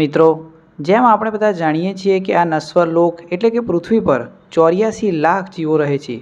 મિત્રો, જેમ આપણે બધા જાણીએ છીએ કે આ નશ્વર લોક એટલે કે પૃથ્વી પર ચોર્યાસી લાખ જીવો રહે છે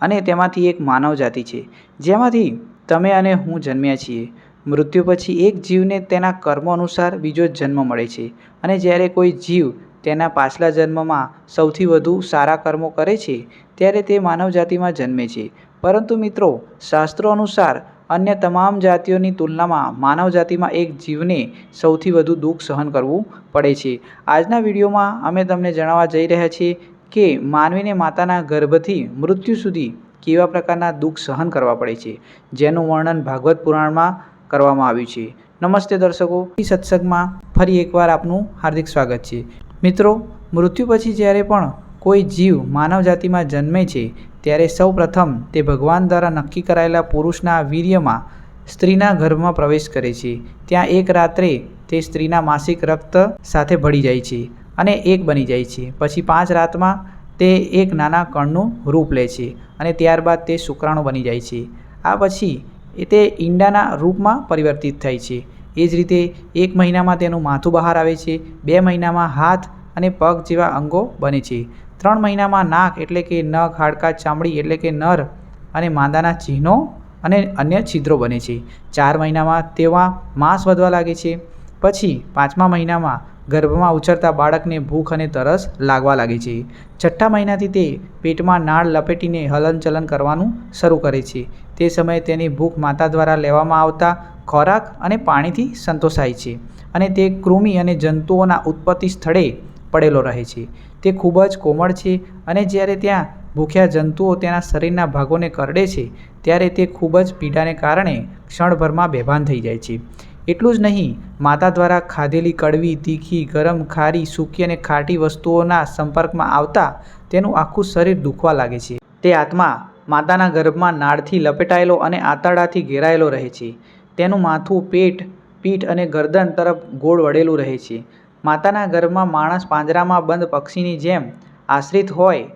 અને તેમાંથી એક માનવ જાતિ છે. જેમાંથી તમે અને હું જન્મ્યા છીએ. મૃત્યુ પછી એક જીવને તેના કર્મો અનુસાર બીજો જન્મ મળે છે અને જ્યારે કોઈ જીવ તેના પાછલા જન્મમાં સૌથી વધુ સારા કર્મો કરે છે, ત્યારે તે માનવ જાતિમાં જન્મે છે. પરંતુ મિત્રો, શાસ્ત્રો અનુસાર અન્ય તમામ જાતિઓની તુલનામાં માનવ જાતિમાં એક જીવને સૌથી વધુ દુઃખ સહન કરવું પડે છે. આજના વિડીયોમાં અમે તમને જણાવવા જઈ રહ્યા છીએ કે માનવીને માતાના ગર્ભથી મૃત્યુ સુધી કેવા પ્રકારના દુઃખ સહન કરવા પડે છે, જેનું વર્ણન ભાગવત પુરાણમાં કરવામાં આવ્યું છે. નમસ્તે દર્શકો સત્સંગમાં ફરી એકવાર આપનું હાર્દિક સ્વાગત છે. મિત્રો, મૃત્યુ પછી જ્યારે પણ કોઈ જીવ માનવ જાતિમાં જન્મે છે ત્યારે સૌ પ્રથમ તે ભગવાન દ્વારા નક્કી કરાયેલા પુરુષના વીર્યમાં સ્ત્રીના ગર્ભમાં પ્રવેશ કરે છે. ત્યાં એક રાત્રે તે સ્ત્રીના માસિક રક્ત સાથે ભળી જાય છે અને એક બની જાય છે. પછી પાંચ રાતમાં તે એક નાના કણનું રૂપ લે છે અને ત્યારબાદ તે શુક્રાણુ બની જાય છે. આ પછી એ તે ઈંડાના રૂપમાં પરિવર્તિત થાય છે. એ જ રીતે એક મહિનામાં તેનું માથું બહાર આવે છે, બે મહિનામાં હાથ અને પગ જેવા અંગો બને છે. ત્રણ મહિનામાં નાક એટલે કે નખ, હાડકાં, ચામડી એટલે કે નર અને માંદાના ચિહ્નો અને અન્ય છિદ્રો બને છે. ચાર મહિનામાં તેમાં માંસ વધવા લાગે છે. પછી પાંચમા મહિનામાં ગર્ભમાં ઉછરતા બાળકને ભૂખ અને તરસ લાગવા લાગે છે. છઠ્ઠા મહિનાથી તે પેટમાં નાળ લપેટીને હલનચલન કરવાનું શરૂ કરે છે. તે સમયે તેની ભૂખ માતા દ્વારા લેવામાં આવતા ખોરાક અને પાણીથી સંતોષાય છે અને તે કૃમિ અને જંતુઓના ઉત્પત્તિ સ્થળે પડેલો રહે છે. તે ખૂબ જ કોમળ છે અને જ્યારે ત્યાં ભૂખ્યા જંતુઓ તેના શરીરના ભાગોને કરડે છે, ત્યારે તે ખૂબ જ પીડાને કારણે ક્ષણભરમાં બેભાન થઈ જાય છે. એટલું જ નહીં, માતા દ્વારા ખાધેલી કડવી, તીખી, ગરમ, ખારી, સૂકી અને ખાટી વસ્તુઓના સંપર્કમાં આવતા તેનું આખું શરીર દુખવા લાગે છે. તે આત્મા માતાના ગર્ભમાં નાળથી લપેટાયેલો અને આંતરડાથી ઘેરાયેલો રહે છે. તેનું માથું, પેટ, પીઠ અને ગરદન તરફ ગોળ વળેલું રહે છે. માતાના ગર્ભમાં માણસ પાંજરામાં બંધ પક્ષીની જેમ આશ્રિત હોય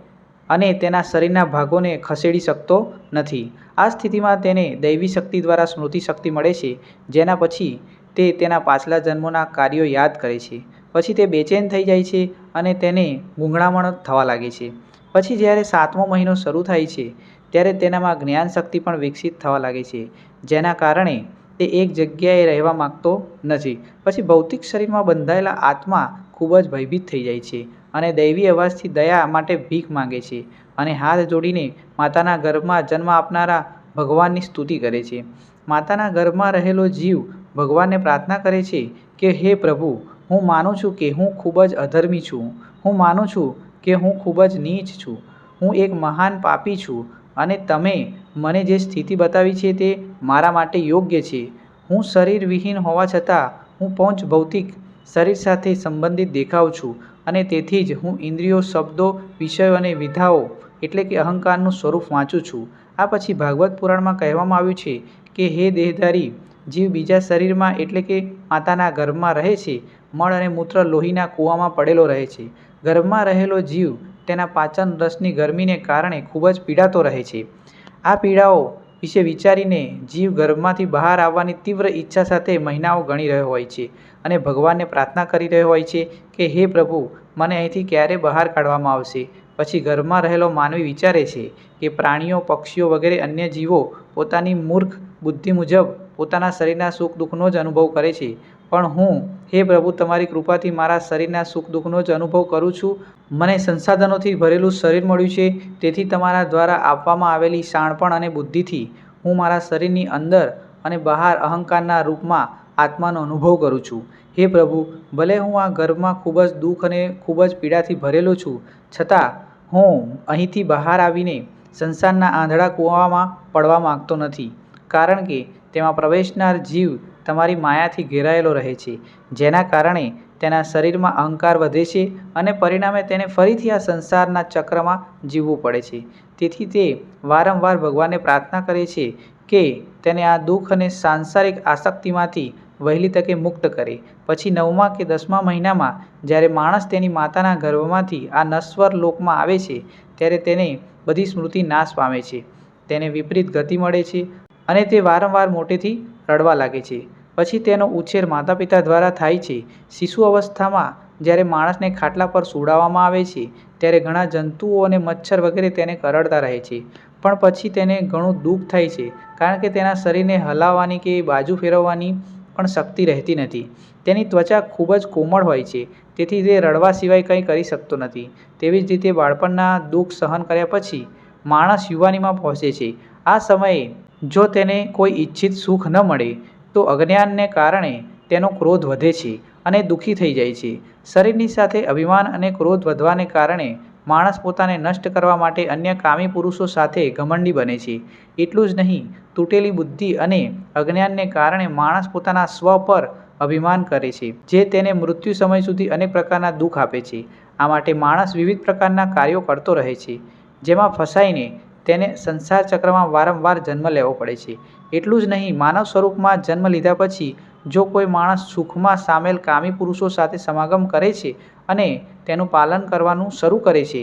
અને તેના શરીરના ભાગોને ખસેડી શકતો નથી. આ સ્થિતિમાં તેને દૈવી શક્તિ દ્વારા સ્મૃતિ શક્તિ મળે છે, જેના પછી તે તેના પાછલા જન્મોના કાર્યો યાદ કરે છે. પછી તે બેચેન થઈ જાય છે અને તેને ગૂંગળામણ થવા લાગે છે. પછી જ્યારે સાતમો મહિનો શરૂ થાય છે, ત્યારે તેનામાં જ્ઞાન શક્તિ પણ વિકસિત થવા લાગે છે, જેના કારણે તે એક જગ્યાએ રહેવા માગતો નથી. પછી ભૌતિક શરીરમાં બંધાયેલા આત્મા ખૂબ જ ભયભીત થઈ જાય છે અને દૈવી અવાજથી દયા માટે ભીખ માંગે છે અને હાથ જોડીને માતાના ગર્ભમાં જન્મ આપનારા ભગવાનની સ્તુતિ કરે છે. માતાના ગર્ભમાં રહેલો જીવ ભગવાનને પ્રાર્થના કરે છે કે, હે પ્રભુ, હું માનું છું કે હું ખૂબ જ અધર્મી છું. હું માનું છું કે હું ખૂબ જ નીચ છું. હું એક મહાન પાપી છું અને તમે મને જે સ્થિતિ બતાવી છે તે મારા માટે યોગ્ય છે. હું શરીર વિહીન હોવા છતાં હું પહોંચ ભૌતિક શરીર સાથે સંબંધિત દેખાઉં છું અને તેથી જ હું ઇન્દ્રિયો, શબ્દો, વિષયો અને વિધાઓ એટલે કે અહંકારનું સ્વરૂપ વાંચું છું. આ પછી ભાગવત પુરાણમાં કહેવામાં આવ્યું છે કે, હે દેહધારી, જીવ બીજા શરીરમાં એટલે કે માતાના ગર્ભમાં રહે છે, મળ અને મૂત્ર લોહીના કૂવામાં પડેલો રહે છે. ગર્ભમાં રહેલો જીવ તેના પાચન રસની ગરમીને કારણે ખૂબ જ પીડાતો રહે છે. આ પીડાઓ વિશે વિચારીને જીવ ગર્ભમાંથી બહાર આવવાની તીવ્ર ઈચ્છા સાથે મહિનાઓ ગણી રહ્યો હોય છે અને ભગવાનને પ્રાર્થના કરી રહ્યો હોય છે કે, હે પ્રભુ, મને અહીંથી ક્યારે બહાર કાઢવામાં આવશે? પછી ઘરમાં રહેલો માનવી વિચારે છે કે પ્રાણીઓ, પક્ષીઓ વગેરે અન્ય જીવો પોતાની મૂર્ખ બુદ્ધિ મુજબ પોતાના શરીરના સુખ દુઃખનો જ અનુભવ કરે છે. પણ હું, હે પ્રભુ, તમારી કૃપાથી મારા શરીરના સુખ દુઃખનો જ અનુભવ કરું છું. મને સંસાધનોથી ભરેલું શરીર મળ્યું છે, તેથી તમારા દ્વારા આપવામાં આવેલી શાણપણ અને બુદ્ધિથી હું મારા શરીરની અંદર અને બહાર અહંકારના રૂપમાં આત્માનો અનુભવ કરું છું. હે પ્રભુ, ભલે હું આ ગર્ભમાં ખૂબ જ દુઃખ અને ખૂબ જ પીડાથી ભરેલો છું, છતાં હું અહીંથી બહાર આવીને સંસારના આંધળા કૂવામાં પડવા માંગતો નથી. કારણ કે તેમાં પ્રવેશનાર જીવ તમારી માયાથી ઘેરાયેલો રહે છે, જેના કારણે તેના શરીરમાં અહંકાર વધે છે અને પરિણામે તેને ફરીથી આ સંસારના ચક્રમાં જીવવું પડે છે. તેથી તે વારંવાર ભગવાનને પ્રાર્થના કરે છે કે તેને આ દુઃખ અને સાંસારિક આસક્તિમાંથી વહેલી તકે મુક્ત કરે. પછી નવમા કે દસમા મહિનામાં જ્યારે માણસ તેની માતાના ગર્ભમાંથી આ નશ્વર લોકમાં આવે છે, ત્યારે તેને બધી સ્મૃતિ નાશ પામે છે. તેને વિપરીત ગતિ મળે છે અને તે વારંવાર મોટેથી રડવા લાગે છે. પછી તેનો ઉછેર માતા પિતા દ્વારા થાય છે. શિશુ અવસ્થામાં જ્યારે માણસને ખાટલા પર સુડાવવામાં આવે છે, ત્યારે ઘણા જંતુઓ અને મચ્છર વગેરે તેને કરડતા રહે છે. પણ પછી તેને ઘણું દુઃખ થાય છે, કારણ કે તેના શરીરને હલાવવાની કે બાજુ ફેરવવાની પણ શક્તિ રહેતી નથી. તેની ત્વચા ખૂબ જ કોમળ હોય છે, તેથી તે રડવા સિવાય કંઈ કરી શકતો નથી. તેવી જ રીતે બાળપણના દુઃખ સહન કર્યા પછી માણસ યુવાનીમાં પહોંચે છે. આ સમયે જો તેને કોઈ ઈચ્છિત સુખ ન મળે તો અજ્ઞાનને કારણે તેનો ક્રોધ વધે છે અને દુઃખી થઈ જાય છે. શરીરની સાથે અભિમાન અને ક્રોધ વધવાને કારણે માણસ પોતાને નષ્ટ કરવા માટે અન્ય કામી પુરુષો સાથે ઘમંડી બને છે. એટલું જ નહીં, તૂટેલી બુદ્ધિ અને અજ્ઞાનને કારણે માણસ પોતાના સ્વ પર અભિમાન કરે છે, જે તેને મૃત્યુ સમય સુધી અનેક પ્રકારના દુઃખ આપે છે. આ માટે માણસ વિવિધ પ્રકારના કાર્યો કરતો રહે છે, જેમાં ફસાઈને તેને સંસાર ચક્રમાં વારંવાર જન્મ લેવો પડે છે. એટલું જ નહીં, માનવ સ્વરૂપમાં જન્મ લીધા પછી જો કોઈ માણસ સુખમાં સામેલ કામી પુરુષો સાથે સમાગમ કરે છે અને તેનું પાલન કરવાનું શરૂ કરે છે,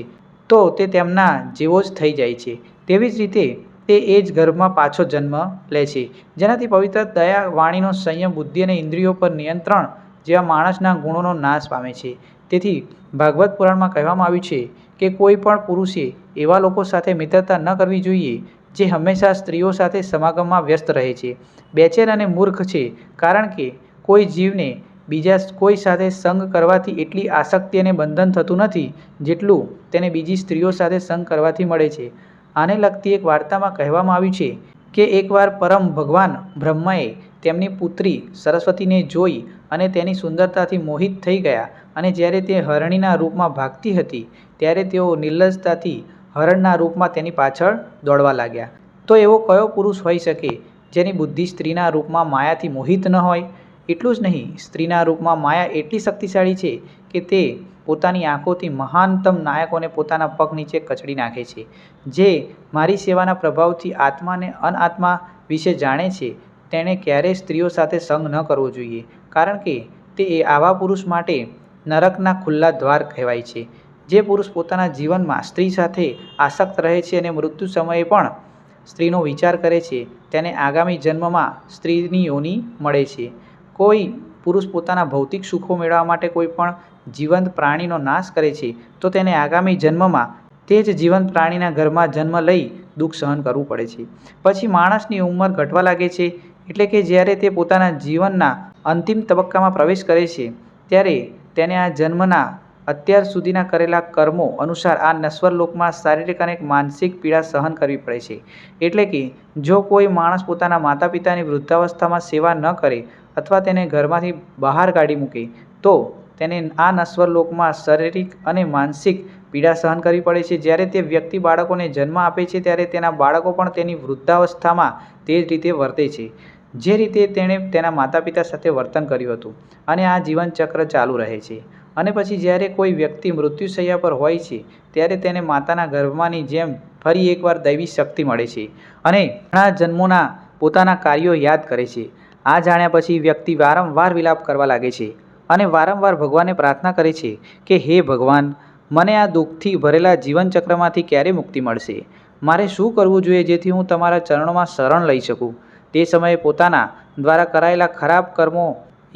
તો તે તેમના જેવો જ થઈ જાય છે. તેવી જ રીતે તે એ જ ગર્ભમાં પાછો જન્મ લે છે. જેનાથી પવિત્ર દયા વાણીનો સંયમ, બુદ્ધિ અને ઇન્દ્રિયો પર નિયંત્રણ જેવા માણસના ગુણોનો નાશ પામે છે. તેથી ભાગવત પુરાણમાં કહેવામાં આવ્યું છે કે કોઈ પણ પુરુષે એવા લોકો સાથે મિત્રતા ન કરવી જોઈએ જે હંમેશા સ્ત્રીઓ સાથે સમાગમમાં વ્યસ્ત રહે છે. બેચેન અને મૂર્ખ છે, કારણ કે કોઈ જીવને બીજા કોઈ સાથે સંગ કરવાથી એટલી આસક્તિ અને બંધન થતું નથી જેટલું તેને બીજી સ્ત્રીઓ સાથે સંગ કરવાથી મળે છે. આને લગતી એક વાર્તામાં કહેવામાં આવ્યું છે કે એકવાર પરમ ભગવાન બ્રહ્માએ તેમની પુત્રી સરસ્વતીને જોઈ અને તેની સુંદરતાથી મોહિત થઈ ગયા અને જ્યારે તે હરણીના રૂપમાં ભાગતી હતી, ત્યારે તેઓ નિર્લજતાથી હરણના રૂપમાં તેની પાછળ દોડવા લાગ્યા. તો એવો કયો પુરુષ હોઈ શકે જેની બુદ્ધિ સ્ત્રીના રૂપમાં માયાથી મોહિત ન હોય? એટલું જ નહીં, સ્ત્રીના રૂપમાં માયા એટલી શક્તિશાળી છે કે તે પોતાની આંખોથી મહાનતમ નાયકોને પોતાના પગ નીચે કચડી નાખે છે, જે મારી સેવાના પ્રભાવથી આત્માને અનઆત્મા વિશે જાણે છે. તેણે ક્યારેય સ્ત્રીઓ સાથે સંગ ન કરવો જોઈએ, કારણ કે તે એ આવા પુરુષ માટે નરકના ખુલ્લા દ્વાર કહેવાય છે. જે પુરુષ પોતાના જીવનમાં સ્ત્રી સાથે આસક્ત રહે છે અને મૃત્યુ સમયે પણ સ્ત્રીનો વિચાર કરે છે, તેને આગામી જન્મમાં સ્ત્રીની યોનિ મળે છે. કોઈ પુરુષ પોતાના ભૌતિક સુખો મેળવવા માટે કોઈ પણ જીવંત પ્રાણીનો નાશ કરે છે, તો તેને આગામી જન્મમાં તે જ જીવંત પ્રાણીના ઘરમાં જન્મ લઈ દુઃખ સહન કરવું પડે છે. પછી માણસની ઉંમર ઘટવા લાગે છે, એટલે કે જ્યારે તે પોતાના જીવનના અંતિમ તબક્કામાં પ્રવેશ કરે છે, ત્યારે તેને આ જન્મના અત્યાર સુધીના કરેલા કર્મો અનુસાર આ નશ્વર લોકમાં શારીરિક અને માનસિક પીડા સહન કરવી પડે છે. એટલે કે, જો કોઈ માણસ પોતાના માતા પિતાની વૃદ્ધાવસ્થામાં સેવા ન કરે અથવા તેને ઘરમાંથી બહાર કાઢી મૂકે, તો તેને આ નશ્વર લોકમાં શારીરિક અને માનસિક પીડા સહન કરવી પડે છે. જ્યારે તે વ્યક્તિ બાળકોને જન્મ આપે છે, ત્યારે તેના બાળકો પણ તેની વૃદ્ધાવસ્થામાં તે જ રીતે વર્તે છે. જે રીતે તેણે તેના માતા પિતા સાથે વર્તન કર્યું હતું અને આ જીવનચક્ર ચાલુ રહે છે. અને પછી જ્યારે કોઈ વ્યક્તિ મૃત્યુશૈયા પર હોય છે, ત્યારે તેને માતાના ગર્ભમાંની જેમ ફરી એકવાર દૈવી શક્તિ મળે છે અને ઘણા જન્મોના પોતાના કાર્યો યાદ કરે છે. આ જાણ્યા પછી વ્યક્તિ વારંવાર વિલાપ કરવા લાગે છે અને વારંવાર ભગવાનને પ્રાર્થના કરે છે કે, હે ભગવાન, મને આ દુઃખથી ભરેલા જીવનચક્રમાંથી ક્યારે મુક્તિ મળશે? મારે શું કરવું જોઈએ જેથી હું તમારા ચરણોમાં શરણ લઈ શકું તે સમયે પોતાના દ્વારા કરાયેલા ખરાબ કર્મો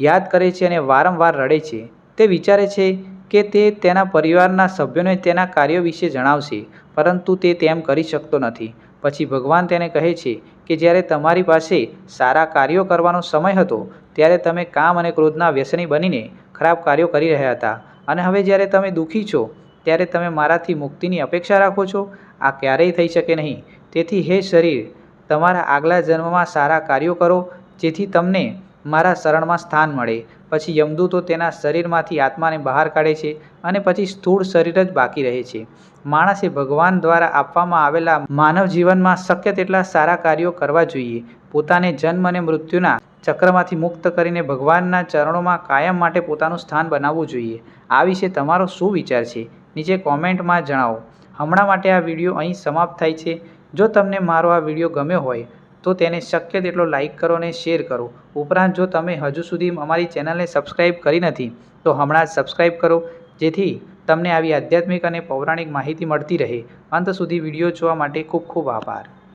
યાદ કરે છે અને વારંવાર રડે છે. તે વિચારે છે કે તે તેના પરિવારના સભ્યોને તેના કાર્યો વિશે જણાવશે, પરંતુ તે તેમ કરી શકતો નથી. પછી ભગવાન તેને કહે છે કે જ્યારે તમારી પાસે સારા કાર્યો કરવાનો સમય હતો, ત્યારે તમે કામ અને ક્રોધના વ્યસની બનીને ખરાબ કાર્યો કરી રહ્યા હતા. અને હવે જ્યારે તમે દુઃખી છો, ત્યારે તમે મારાથી મુક્તિની અપેક્ષા રાખો છો. આ ક્યારેય થઈ શકે નહીં. તેથી હે શરીર, તમારા આગલા જન્મમાં સારા કાર્યો કરો, જેથી તમને મારા શરણમાં સ્થાન મળે. પછી યમદૂતો તેના શરીરમાંથી આત્માને બહાર કાઢે છે અને પછી સ્થૂળ શરીર જ બાકી રહે છે. માણસે ભગવાન દ્વારા આપવામાં આવેલા માનવ જીવનમાં શક્ય તેટલા સારા કાર્યો કરવા જોઈએ. પોતાને જન્મ અને મૃત્યુના ચક્રમાંથી મુક્ત કરીને ભગવાનના ચરણોમાં કાયમ માટે પોતાનું સ્થાન બનાવવું જોઈએ. આ વિશે તમારો શું વિચાર છે? નીચે કોમેન્ટમાં જણાવો. હમણાં માટે આ વીડિયો અહીં સમાપ્ત થાય છે. જો તમને મારો આ વીડિયો ગમ્યો હોય તો તેને શક્ય તેટલો લાઇક કરો અને શેર કરો. ઉપરાંત જો તમે હજુ સુધી અમારી ચેનલને સબસ્ક્રાઈબ કરી નથી, તો હમણાં જ સબસ્ક્રાઈબ કરો, જેથી તમને આવી આધ્યાત્મિક અને પૌરાણિક માહિતી મળતી રહે. અંત સુધી વીડિયો જોવા માટે ખૂબ ખૂબ આભાર.